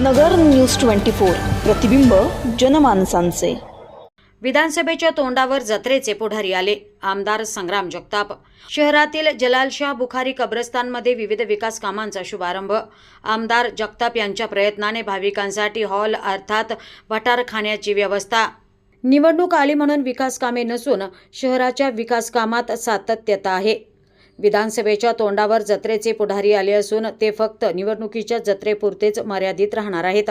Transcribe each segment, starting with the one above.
नगर news twenty four. प्रतिबिंब जनमानसांचे. विधानसभेच्या तोंडावर जत्रेचे पुढारी आले. आमदार संग्राम जगताप. शहरातील जलालशाह बुखारी कब्रस्तानमध्ये विविध विकास कामांचा शुभारंभ. आमदार जगताप यांच्या प्रयत्नाने भाविकांसाठी हॉल अर्थात भटारखान्याची व्यवस्था. निवडणूक आली म्हणून विकास कामे नसून शहराच्या विकास कामात सातत्यता आहे. विधानसभेच्या तोंडावर जत्रेचे पुढारी आले असून ते फक्त निवडणुकीच्या जत्रेपुरतेच मर्यादित राहणार आहेत.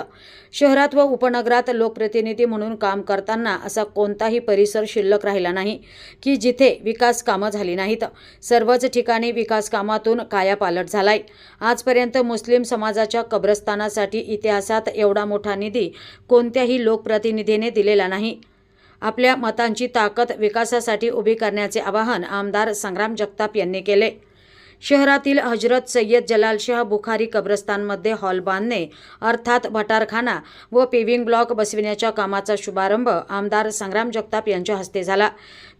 शहरात व उपनगरात लोकप्रतिनिधी म्हणून काम करताना असा कोणताही परिसर शिल्लक राहिला नाही की जिथे विकास कामं झाली नाहीत. सर्वच ठिकाणी विकास कामातून कायापालट झालाय. आजपर्यंत मुस्लिम समाजाच्या कब्रस्तानासाठी इतिहासात एवढा मोठा निधी कोणत्याही लोकप्रतिनिधीने दिलेला नाही. आपल्या मतांची ताकद विकासासाठी उभी करण्याचे आवाहन आमदार संग्राम जगताप यांनी केले. शहरातील हजरत सय्यद जलालशाह बुखारी कब्रस्तानमध्ये हॉल बांधणे अर्थात भटारखाना व पेव्हिंग ब्लॉक बसविण्याच्या कामाचा शुभारंभ आमदार संग्राम जगताप यांच्या हस्ते झाला.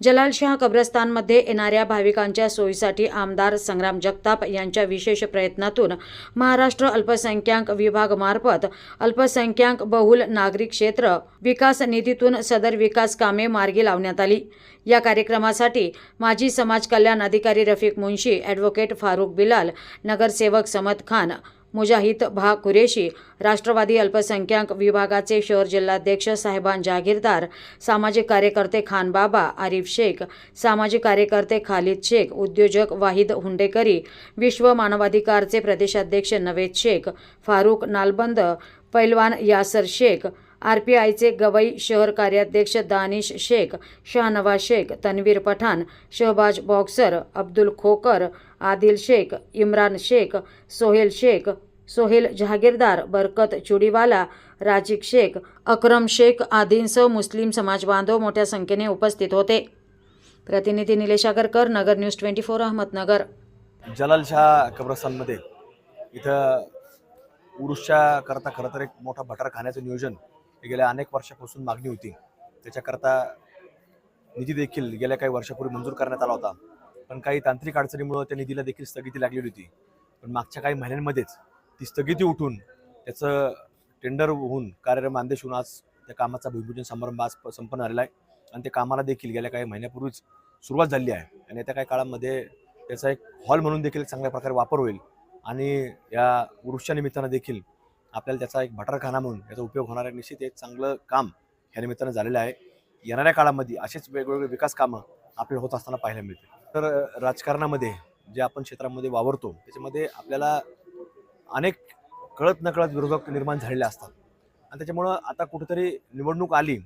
जलालशाह कब्रस्तानमध्ये येणाऱ्या भाविकांच्या सोयीसाठी आमदार संग्राम जगताप यांच्या विशेष प्रयत्नातून महाराष्ट्र अल्पसंख्याक विभागमार्फत अल्पसंख्याक बहुल नागरिक क्षेत्र विकास निधीतून सदर विकास कामे मार्गी लावण्यात आली. या कार्यक्रमासाठी माजी समाज कल्याण अधिकारी रफिक मुंशी ॲडव्होकेट फारुख बिलाल नगरसेवक समद खान मुजाहिद भा कुरेशी राष्ट्रवादी अल्पसंख्याक विभागाचे शहर जिल्हाध्यक्ष साहेबान जागीरदार सामाजिक कार्यकर्ते खान बाबा आरिफ शेख सामाजिक कार्यकर्ते खालिद शेख उद्योजक वाहिद हुंडेकरी विश्व मानवाधिकारचे प्रदेशाध्यक्ष नवेद शेख फारुख नालबंद पैलवान यासर शेख आर पी आयचे गवई शहर कार्याध्यक्ष दानिश शेख शाहनवाज शेख तन्वीर पठाण शहबाज बॉक्सर अब्दुल खोकर आदिल शेख इम्रान शेख सोहेल शेख सोहेल जहागीरदार बरकत चुडीवाला राजिक शेख अक्रम शेख आदींसह मुस्लिम समाज बांधव मोठ्या संख्येने उपस्थित होते. प्रतिनिधी Nilesh Agarkar Nagar news twenty four Ahmednagar. Jalalshah कब्रस्तानमध्ये. इथं उरुसच्या करता खरं तर एक मोठा भटार खाण्याचं नियोजन गेल्या अनेक वर्षापासून मागणी होती. त्याच्याकरता निधी देखील गेल्या काही वर्षापूर्वी मंजूर करण्यात आला होता. पण काही तांत्रिक अडचणीमुळं त्या निधीला देखील स्थगिती लागलेली होती. पण मागच्या काही महिन्यांमध्येच ती स्थगिती उठून त्याचं टेंडर होऊन कार्यक्रम आदेश होऊन आज त्या कामाचा भूमिपूजन समारंभ आज संपन्न झालेला आहे. आणि त्या कामाला देखील गेल्या काही महिन्यापूर्वीच सुरुवात झाली आहे. आणि येत्या काही काळामध्ये त्याचा एक हॉल म्हणून देखील चांगल्या प्रकारे वापर होईल. आणि या वृक्षानिमित्तानं देखील आपल्याला त्याचा एक भटारखाना म्हणून याचा उपयोग होणार आहे. निश्चित एक चांगलं काम या निमित्तानं झालेलं आहे. येणाऱ्या काळामध्ये असेच वेगवेगळे विकास कामं आपल्याला होत असताना पाहायला मिळते तर राजकारणामध्ये जे आपण क्षेत्रामध्ये वावरतो त्याच्यामध्ये आपल्याला अनेक कळत नकळत विरोधक निर्माण झालेले असतात. आणि त्याच्यामुळं आता कुठेतरी निवडणूक आली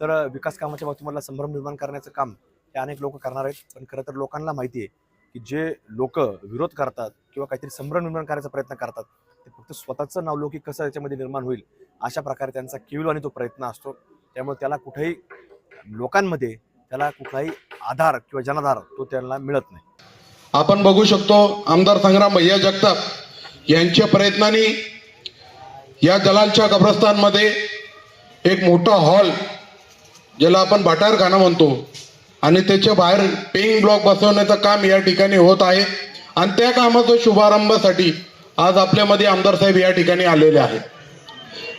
तर विकास कामाच्या बाबतीमधला संभ्रम निर्माण करण्याचं काम हे अनेक लोक करणार आहेत. पण खरं तर लोकांना माहिती आहे की जे लोक विरोध करतात किंवा काहीतरी संभ्रम निर्माण करायचा प्रयत्न करतात ते फक्त स्वतःचं नावलौकिक कसं याच्यामध्ये निर्माण होईल अशा प्रकारे त्यांचा किविल आणि तो प्रयत्न असतो. त्यामुळे त्याला कुठेही लोकांमध्ये त्याला कुठलाही आधार किंवा जनाधार तो त्यांना मिळत नाही. आपण बघू शकतो आमदार संग्राम भैया जगताप यांच्या प्रयत्नाने या जलालच्या कब्रस्तानमध्ये एक मोठा हॉल ज्याला आपण भटारखाना म्हणतो आणि त्याच्या बाहेर पेईंग ब्लॉक बसवण्याचं काम या ठिकाणी होत आहे. आणि त्या कामाच्या शुभारंभासाठी आज आपल्यामध्ये आमदार साहेब या ठिकाणी आलेले आहेत.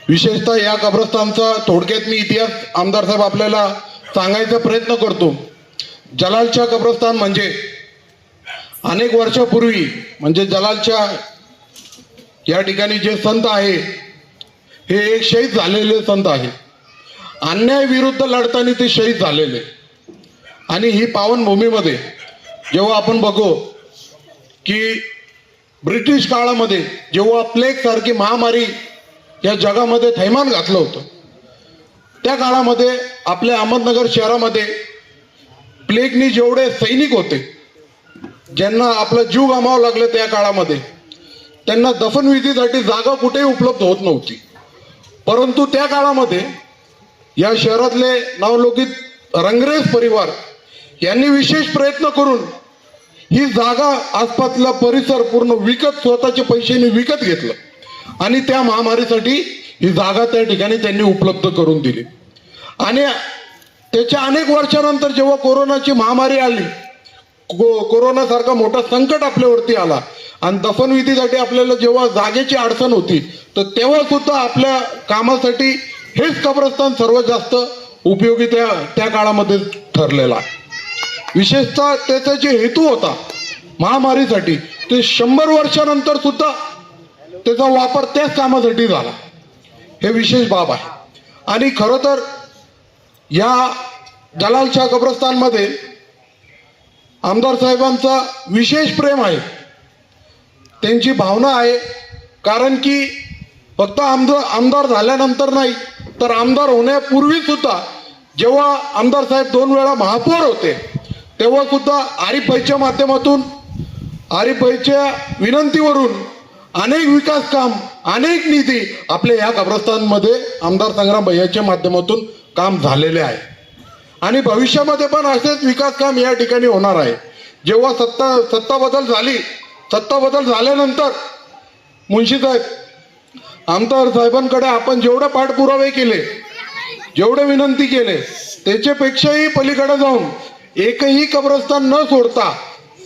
विशेषतः या कब्रस्तानचा थोडक्यात मी इतिहास आमदार साहेब आपल्याला सांगायचा प्रयत्न करतो. जलालच्या कब्रस्तान म्हणजे अनेक वर्षापूर्वी म्हणजे जलालच्या या ठिकाणी जे संत आहे हे एक शहीद झालेले संत आहे. अन्याय विरुद्ध लढताना ते शहीद झालेले. आणि ही पावनभूमीमध्ये जेव्हा आपण बघू की ब्रिटिश काळामध्ये जेव्हा प्लेग सारखी महामारी या जगामध्ये थैमान घातलं होतं त्या काळामध्ये आपल्या अहमदनगर शहरामध्ये प्लेगनी जेवढे सैनिक होते ज्यांना आपला जीव गमावं लागलं त्या काळामध्ये त्यांना दफनविधीसाठी जागा कुठेही उपलब्ध होत नव्हती. परंतु त्या काळामध्ये या शहरातले नावलोकित रंगरेज परिवार यांनी विशेष प्रयत्न करून ही जागा आसपासला परिसर पूर्ण विकत स्वतःच्या पैशाने विकत घेतलं. आणि त्या महामारीसाठी ही जागा त्या ठिकाणी त्यांनी उपलब्ध करून दिली. आणि त्याच्या अनेक वर्षानंतर जेव्हा कोरोनाची महामारी आली को कोरोनासारखा मोठा संकट आपल्यावरती आला आणि दफनविधीसाठी आपल्याला जेव्हा जागेची अडचण होती तर तेव्हा सुद्धा आपल्या कामासाठी हेच कब्रस्तान सर्वात जास्त उपयोगी त्या त्या काळामध्ये ठरलेला आहे. विशेषतः त्याचा जे हेतू होता महामारीसाठी ते शंभर वर्षानंतर सुद्धा त्याचा वापर त्याच कामासाठी झाला. हे विशेष बाब आहे. आणि खरं तर या जलालशाह कब्रस्तानमध्ये आमदार साहेबांचा विशेष प्रेम आहे. त्यांची भावना आहे. कारण की फक्त आमदार आमदार झाल्यानंतर नाही तर आमदार होण्यापूर्वी सुद्धा जेव्हा आमदार साहेब दोन वेळा महापौर होते तेव्हा सुद्धा आरिफभाईच्या माध्यमातून आरिफभाईच्या विनंतीवरून अनेक विकास काम अनेक निधी आपल्या ह्या कब्रस्तानमध्ये आमदार संग्राम भैयाच्या माध्यमातून काम झालेले आहे. आणि भविष्यामध्ये पण असेच विकास काम या ठिकाणी होणार आहे. जेव्हा सत्ता सत्ता बदल झाली सत्ता बदल झाल्यानंतर मुन्शी साहेब आमदार साहेबांकडे आपण जेवढे पाठपुरावे केले जेवढे विनंती केले त्याच्यापेक्षाही पलीकडे जाऊन एकही कब्रस्तान न सोडता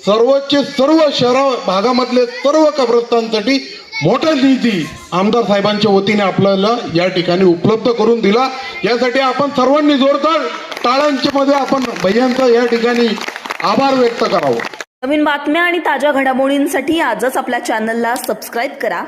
सर्वचे सर्व शहरा भागामधले सर्व कब्रस्तानसाठी मोठा निधी आमदार साहेबांच्या वतीने आपल्याला या ठिकाणी उपलब्ध करून दिला. यासाठी आपण सर्वांनी जोरदार टाळ्यांच्या मध्ये आपण भैयांचा या ठिकाणी आभार व्यक्त करावं. नवीन बातम्या आणि ताज्या घडामोडींसाठी आजच आपल्या चॅनलला सबस्क्राईब करा.